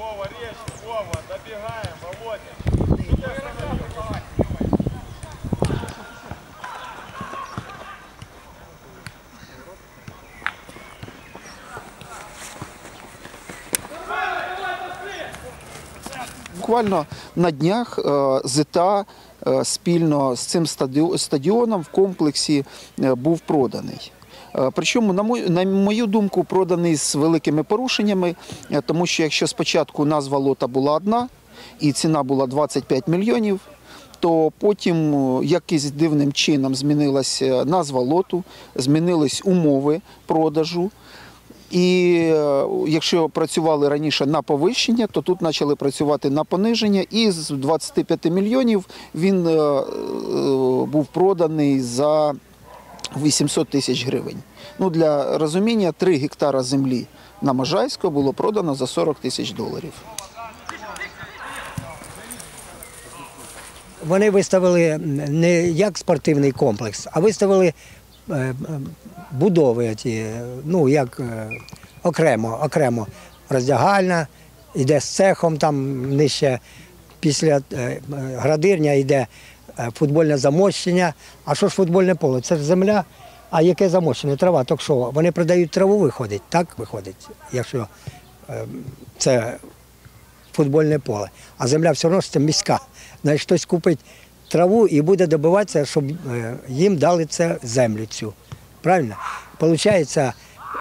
Вова, режь, Вова, добегаем, Володя. Буквально на днях е, ЗИТА е, спільно з цим стаді- стадіоном в комплексі е, був проданий. Е, Причому, на мою, на мою думку, проданий з великими порушеннями, е, тому що якщо спочатку назва лота була одна і ціна була 25 мільйонів, то потім е, якимось дивним чином змінилася назва лоту, змінились умови продажу. І якщо працювали раніше на повищення, то тут почали працювати на пониження. І з 25 мільйонів він був проданий за 800 тисяч гривень. Ну, для розуміння, 3 гектара землі на Можайську було продано за 40 тисяч доларів. Вони виставили не як спортивний комплекс, а виставили е, будови, ті, ну як е, окремо, окремо роздягальна, йде з цехом, там нижче після е, градирня йде футбольне замощення. А що ж футбольне поле? Це ж земля. А яке замощення? Трава, так що вони продають траву, виходить, так виходить, якщо е, це футбольне поле. А земля все одно ж це міська. Значить, хтось купить траву і буде добиватися, щоб е, їм дали це землю цю. Правильно? Получається, е,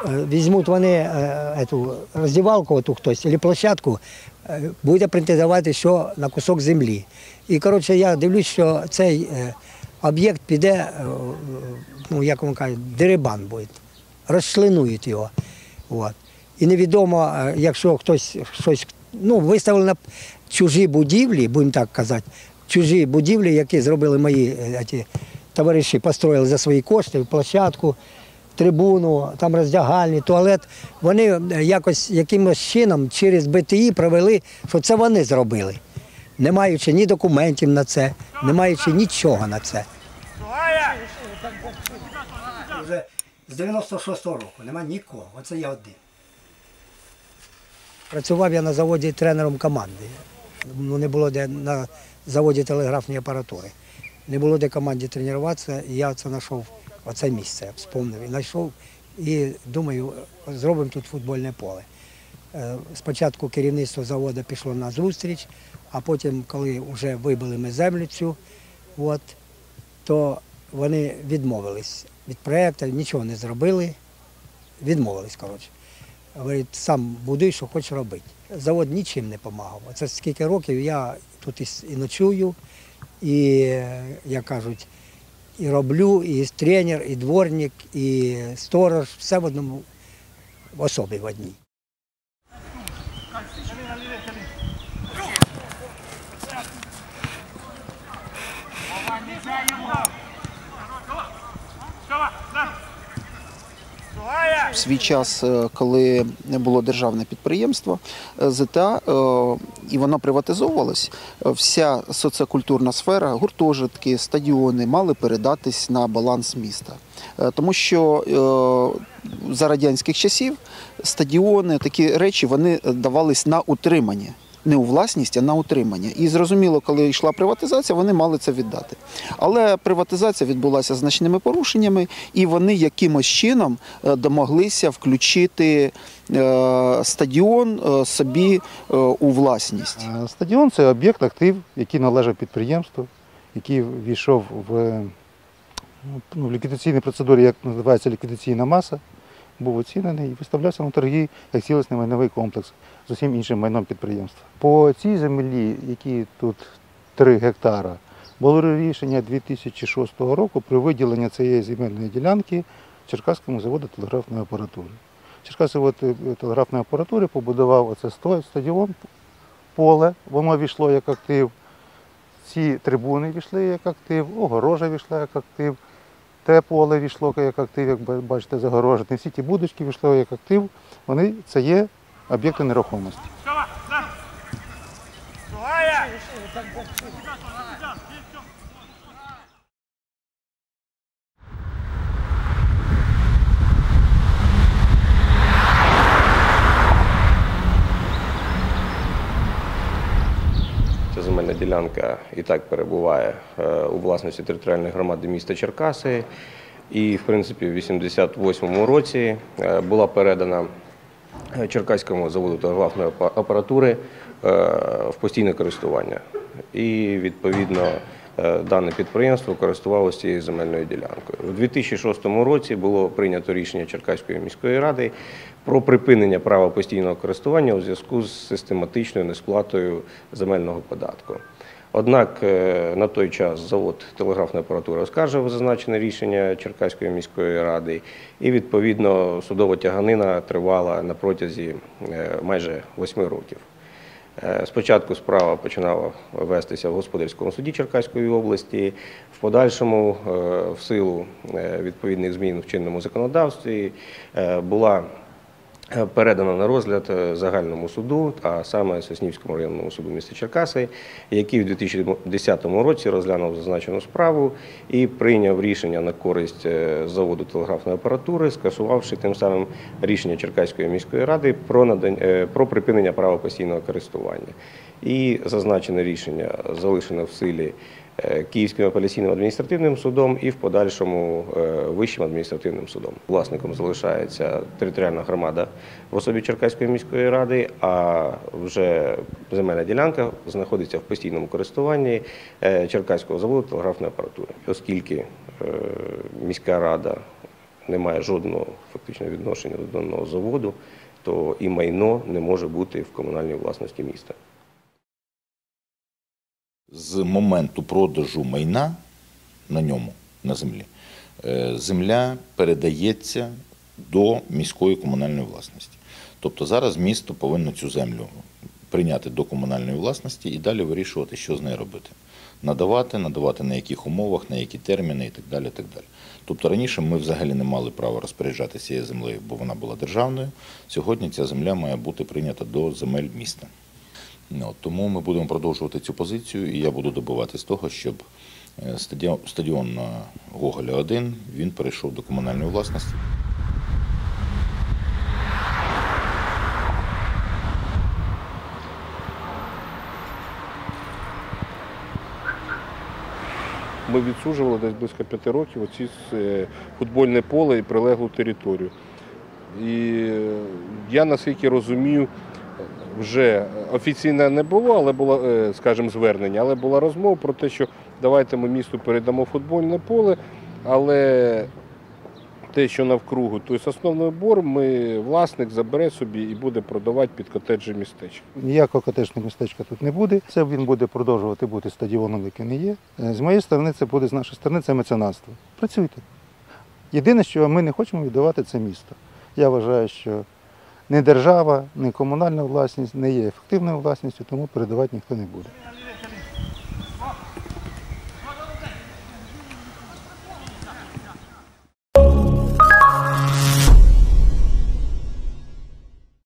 візьмуть вони е, роздівалку, оту хтось, або площадку, е, буде претендувати, що на кусок землі. І коротше, я дивлюсь, що цей е, об'єкт піде, е, ну як вони кажуть, дерибан буде, розчленують його. От. І невідомо, е, якщо хтось щось ну, виставили на чужі будівлі, будемо так казати, чужі будівлі, які зробили мої е, ті, товариші, построїли за свої кошти, площадку, трибуну, там роздягальні, туалет. Вони е, якось якимось чином через БТІ провели, що це вони зробили, не маючи ні документів на це, не маючи нічого на це. Вже з 96-го року немає нікого, оце я один. Працював я на заводі тренером команди. Ну, не було де на заводі телеграфної апаратури. Не було де команді тренуватися, і я це знайшов оце місце, я вспомнив. І знайшов і думаю, зробимо тут футбольне поле. Е, Спочатку керівництво заводу пішло на зустріч, а потім, коли вже вибили ми землю цю, от, то вони відмовились від проєкту, нічого не зробили, відмовились, коротше. Говорить, сам будуй, що хочеш робити. Завод нічим не допомагав. Це скільки років я тут і, ночую, і, е, як кажуть, і роблю, і тренер, і дворник, і сторож, все в одному в особі в одній. В свій час, е, коли було державне підприємство е, ЗТА, е, і воно приватизовувалось, вся соціокультурна сфера, гуртожитки, стадіони мали передатись на баланс міста. Тому що за радянських часів стадіони, такі речі вони давались на утримання. Не у власність, а на утримання. І зрозуміло, коли йшла приватизація, вони мали це віддати. Але приватизація відбулася значними порушеннями, і вони якимось чином е, домоглися включити е, стадіон е, собі у власність. Стадіон це об'єкт, актив, який належав підприємству, який війшов в, ну, в ліквідаційній процедурі, як називається ліквідаційна маса, був оцінений і виставлявся на торги як цілісний майновий комплекс з усім іншим майном підприємства. По цій землі, які тут 3 гектара, було рішення 2006 року про виділення цієї земельної ділянки Черкаському заводу телеграфної апаратури. Черкаський завод е, телеграфної апаратури побудував оце стадіон поле, воно війшло як актив. Ці трибуни війшли як актив, огорожа війшла як актив, те поле війшло як актив, як бачите, загорожене. Всі ті будочки війшли як актив. Вони це є об'єкти нерухомості. Ділянка і так перебуває е, у власності територіальної громади міста Черкаси. І, в принципі, в 88-му році е, була передана е, Черкаському заводу телеграфної апа- апаратури в постійне користування. І, відповідно, дане підприємство користувалося цією земельною ділянкою. У 2006 році було прийнято рішення Черкаської міської ради про припинення права постійного користування у зв'язку з систематичною несплатою земельного податку. Однак е, на той час завод телеграфної апаратури оскаржив зазначене рішення Черкаської міської ради, і відповідно судова тяганина тривала на протязі е, майже восьми років. Е, Спочатку справа починала вестися в господарському суді Черкаської області. В подальшому, в силу відповідних змін в чинному законодавстві, була е, передана на розгляд е, загальному суду, а саме Соснівському районному суду міста Черкаси, який у 2010 році розглянув зазначену справу і прийняв рішення на користь е, заводу телеграфної апаратури, скасувавши тим самим рішення Черкаської міської ради про надання про припинення права постійного користування. І зазначене рішення залишено в силі Київським апеляційним адміністративним судом і в подальшому е, Вищим адміністративним судом. Власником залишається територіальна громада в особі Черкаської міської ради, а вже земельна ділянка знаходиться в постійному користуванні е, Черкаського заводу телеграфної апаратури, оскільки е, міська рада не має жодного фактичного відношення до даного заводу, то і майно не може бути в комунальній власності міста. З моменту продажу майна на ньому, на землі, е, земля передається до міської комунальної власності. Тобто зараз місто повинно цю землю прийняти до комунальної власності і далі вирішувати, що з нею робити. Надавати, надавати на яких умовах, на які терміни і так далі. Так далі. Тобто раніше ми взагалі не мали права розпоряджатися цією землею, бо вона була державною. Сьогодні ця земля має бути прийнята до земель міста. Ну, от, тому ми будемо продовжувати цю позицію, і я буду добиватись того, щоб е, стадіон, на Гоголя 1 він перейшов до комунальної власності. Ми відсуджували десь близько п'яти років оці е, футбольне поле і прилеглу територію. І е, я наскільки розумію, вже офіційно не було, але було, е, скажімо, звернення, але була розмова про те, що давайте ми місту передамо футбольне поле, але те, що навкругу, тобто основний бор, ми власник забере собі і буде продавати під котеджі містечко. Ніякого котежного містечка тут не буде. Це він буде продовжувати бути стадіоном, яким і є. Е, З моєї сторони, це буде з нашої сторони, це меценатство. Працюйте. Єдине, що ми не хочемо віддавати, це місто. Я вважаю, що не держава, не комунальна власність не є ефективною власністю, тому передавати ніхто не буде.